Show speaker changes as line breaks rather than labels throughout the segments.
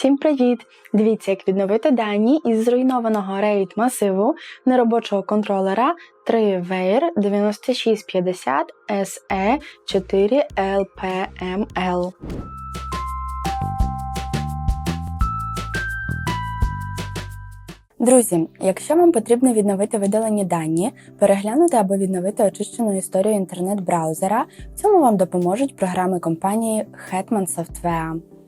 Всім привіт! Дивіться, як відновити дані із зруйнованого RAID масиву неробочого контролера 3WAIR 9650 SE 4 LPML. Друзі, якщо вам потрібно відновити видалені дані, переглянути або відновити очищену історію інтернет-браузера, в цьому вам допоможуть програми компанії Hetman Software.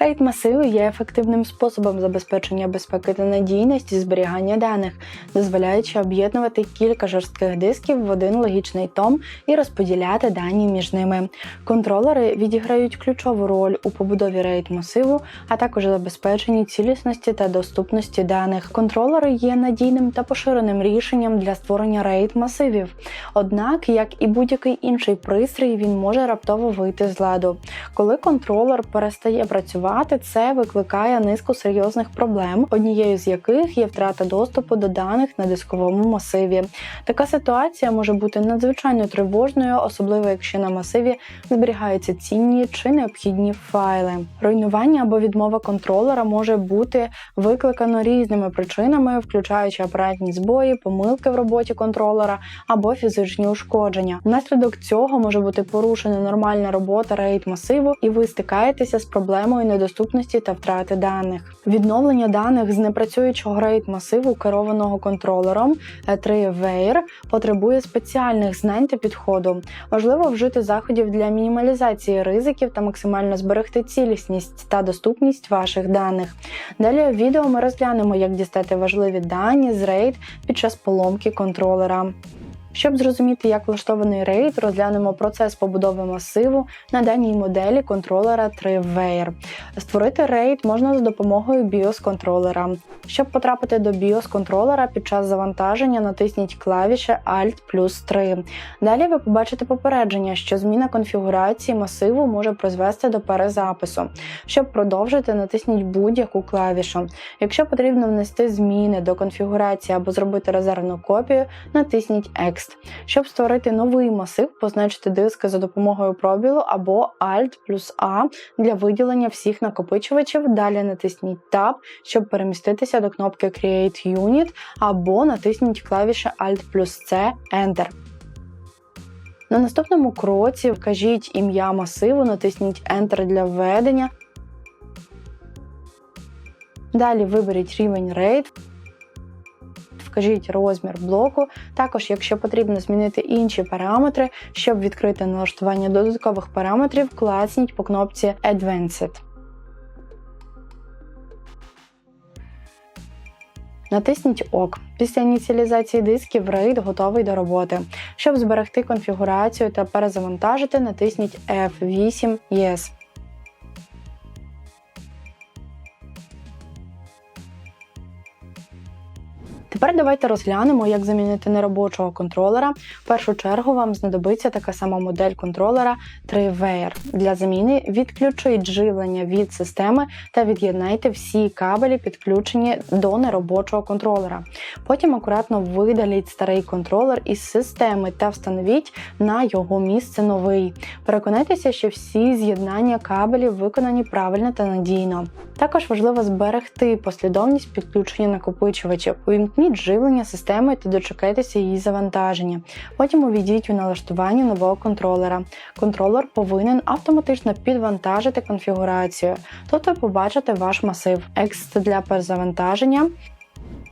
RAID масиви є ефективним способом забезпечення безпеки та надійності зберігання даних, дозволяючи об'єднувати кілька жорстких дисків в один логічний том і розподіляти дані між ними. Контролери відіграють ключову роль у побудові RAID масиву, а також забезпеченні цілісності та доступності даних. Контролери є надійним та поширеним рішенням для створення RAID масивів. Однак, як і будь-який інший пристрій, він може раптово вийти з ладу. Коли контролер перестає працювати, це викликає низку серйозних проблем, однією з яких є втрата доступу до даних на дисковому масиві. Така ситуація може бути надзвичайно тривожною, особливо якщо на масиві зберігаються цінні чи необхідні файли. Руйнування або відмова контролера може бути викликано різними причинами, включаючи апаратні збої, помилки в роботі контролера або фізичні ушкодження. Внаслідок цього може бути порушена нормальна робота RAID масиву, і ви стикаєтеся з проблемою недоступності та втрати даних. Відновлення даних з непрацюючого RAID масиву, керованого контролером 3WAIR, потребує спеціальних знань та підходу. Важливо вжити заходів для мінімалізації ризиків та максимально зберегти цілісність та доступність ваших даних. Далі в відео ми розглянемо, як дістати важливі дані з RAID під час поломки контролера. Щоб зрозуміти, як влаштований RAID, розглянемо процес побудови масиву на даній моделі контролера 3WAIR. Створити RAID можна за допомогою BIOS контролера. Щоб потрапити до BIOS контролера під час завантаження, натисніть клавіші Alt плюс 3. Далі ви побачите попередження, що зміна конфігурації масиву може призвести до перезапису. Щоб продовжити, натисніть будь-яку клавішу. Якщо потрібно внести зміни до конфігурації або зробити резервну копію, натисніть X. Щоб створити новий масив, позначте диски за допомогою пробілу або Alt плюс A для виділення всіх накопичувачів. Далі натисніть Tab, щоб переміститися до кнопки Create Unit, або натисніть клавіші Alt плюс C Enter. На наступному кроці вкажіть ім'я масиву, натисніть Enter для введення. Далі виберіть рівень RAID вкажіть розмір блоку. Також, якщо потрібно змінити інші параметри, щоб відкрити налаштування додаткових параметрів, класніть по кнопці Advanced. Натисніть ОК. Після ініціалізації дисків RAID готовий до роботи. Щоб зберегти конфігурацію та перезавантажити, натисніть F8 Yes. Тепер давайте розглянемо, як замінити неробочого контролера. В першу чергу вам знадобиться така сама модель контролера 3WAIR. Для заміни відключіть живлення від системи та від'єднайте всі кабелі, підключені до неробочого контролера. Потім акуратно видаліть старий контролер із системи та встановіть на його місце новий. Переконайтеся, що всі з'єднання кабелів виконані правильно та надійно. Також важливо зберегти послідовність підключення накопичувачів. Увімкніть живлення системи та дочекайтеся її завантаження. Потім увійдіть у налаштування нового контролера. Контролер повинен автоматично підвантажити конфігурацію. тобто побачити ваш масив. Екст для перезавантаження.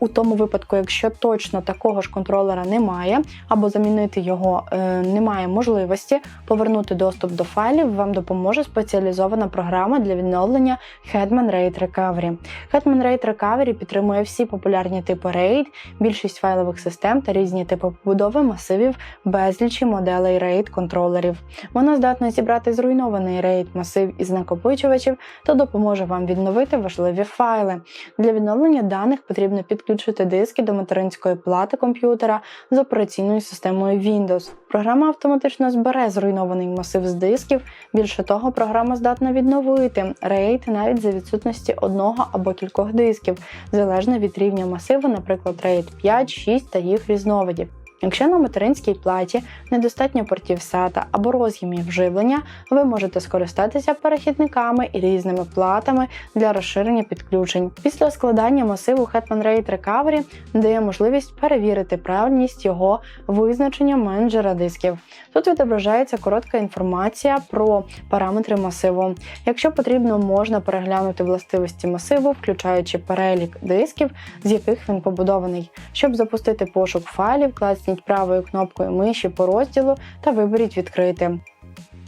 У тому випадку, якщо точно такого ж контролера немає, або замінити його е, немає можливості, повернути доступ до файлів вам допоможе спеціалізована програма для відновлення Hetman RAID Recovery. Hetman RAID Recovery підтримує всі популярні типи RAID, більшість файлових систем та різні типи побудови масивів, безлічі моделей RAID контролерів. Вона здатна зібрати зруйнований RAID масив із накопичувачів та допоможе вам відновити важливі файли. Для відновлення даних потрібно підключити диски до материнської плати комп'ютера з операційною системою Windows. Програма автоматично збере зруйнований масив з дисків. Більше того, програма здатна відновити RAID навіть за відсутності одного або кількох дисків, залежно від рівня масиву, наприклад, RAID 5, 6 та їх різновидів. Якщо на материнській платі недостатньо портів SATA або роз'ємів живлення, ви можете скористатися перехідниками і різними платами для розширення підключень. Після складання масиву Hetman RAID Recovery дає можливість перевірити правильність його визначення менеджера дисків. Тут відображається коротка інформація про параметри масиву. Якщо потрібно, можна переглянути властивості масиву, включаючи перелік дисків, з яких він побудований. Щоб запустити пошук файлів, класніть правою кнопкою миші по розділу та виберіть відкрити.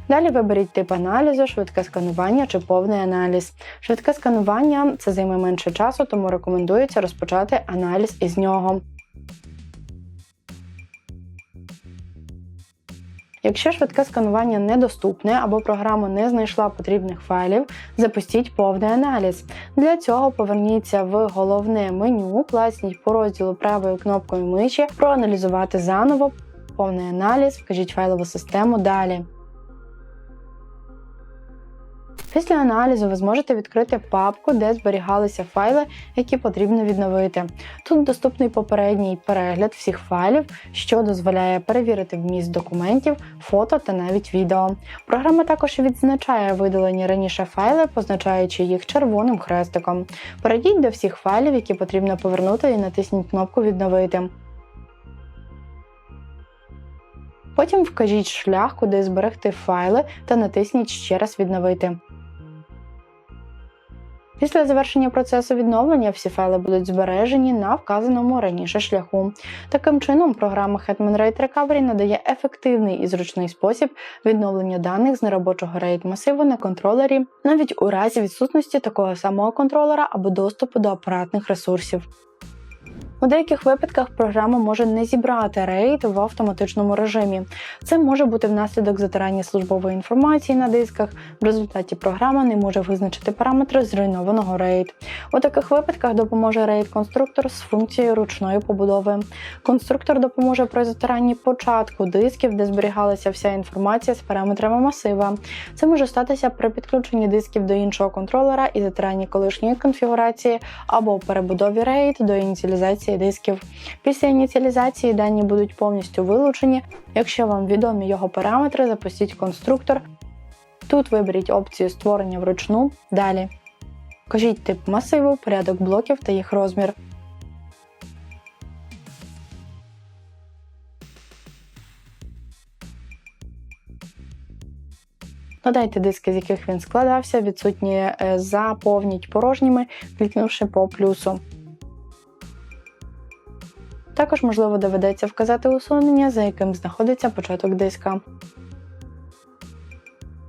Далі виберіть тип аналізу, швидке сканування чи повний аналіз. Швидке сканування це займе менше часу, тому рекомендується розпочати аналіз із нього. Якщо швидке сканування недоступне або програма не знайшла потрібних файлів, запустіть повний аналіз. Для цього поверніться в головне меню, класніть по розділу правою кнопкою миші, проаналізувати заново, повний аналіз, вкажіть файлову систему далі. Після аналізу ви зможете відкрити папку, де зберігалися файли, які потрібно відновити. Тут доступний попередній перегляд всіх файлів, що дозволяє перевірити вміст документів, фото та навіть відео. Програма також відзначає видалені раніше файли, позначаючи їх червоним хрестиком. Перейдіть до всіх файлів, які потрібно повернути, і натисніть кнопку Відновити. Потім вкажіть шлях, куди зберегти файли, та натисніть ще раз відновити. Після завершення процесу відновлення всі файли будуть збережені на вказаному раніше шляху. Таким чином, програма Hetman RAID Recovery надає ефективний і зручний спосіб відновлення даних з неробочого RAID масиву на контролері, навіть у разі відсутності такого самого контролера або доступу до апаратних ресурсів. У деяких випадках програма може не зібрати RAID в автоматичному режимі. Це може бути внаслідок затирання службової інформації на дисках. В результаті програма не може визначити параметри зруйнованого RAID. У таких випадках допоможе RAID-конструктор з функцією ручної побудови. Конструктор допоможе при затиранні початку дисків, де зберігалася вся інформація з параметрами масива. Це може статися при підключенні дисків до іншого контролера і затиранні колишньої конфігурації або перебудові RAID до ініціалізації дисків. Після ініціалізації дані будуть повністю вилучені. Якщо вам відомі його параметри, запустіть конструктор. Тут виберіть опцію створення вручну. Далі. Кажіть тип масиву, порядок блоків та їх розмір. Додайте диски, з яких він складався, відсутні е, заповніть порожніми, клікнувши по плюсу. Також, можливо, доведеться вказати усунення, за яким знаходиться початок диска.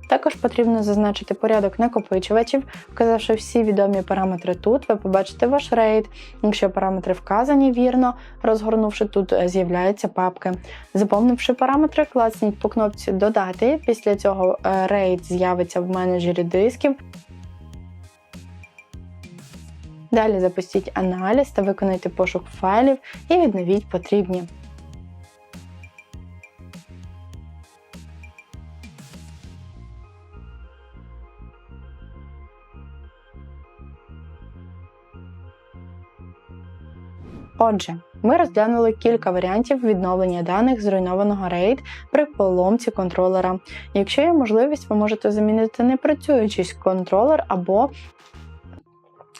Також потрібно зазначити порядок накопичувачів, вказавши всі відомі параметри тут, ви побачите ваш RAID. Якщо параметри вказані вірно, розгорнувши тут, з'являються папки. Заповнивши параметри, класніть по кнопці Додати. Після цього RAID з'явиться в менеджері дисків. Далі запустіть аналіз та виконайте пошук файлів і відновіть потрібні. Отже, ми розглянули кілька варіантів відновлення даних зруйнованого RAID при поломці контролера. Якщо є можливість, ви можете замінити непрацюючий контролер або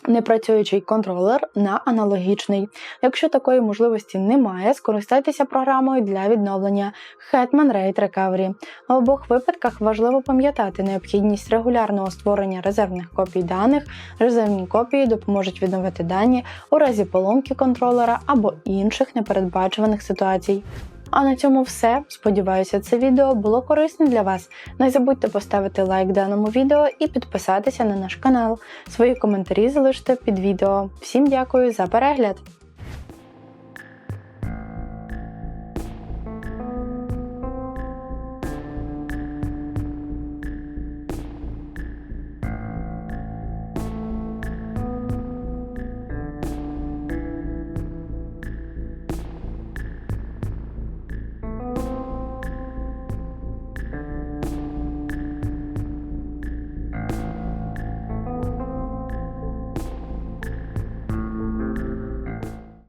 непрацюючий контролер на аналогічний. Якщо такої можливості немає, скористайтеся програмою для відновлення Hetman RAID Recovery. В обох випадках важливо пам'ятати необхідність регулярного створення резервних копій даних. Резервні копії допоможуть відновити дані у разі поломки контролера або інших непередбачуваних ситуацій. А на цьому все. Сподіваюся, це відео було корисне для вас. Не забудьте поставити лайк даному відео і підписатися на наш канал. Свої коментарі залиште під відео. Всім дякую за перегляд!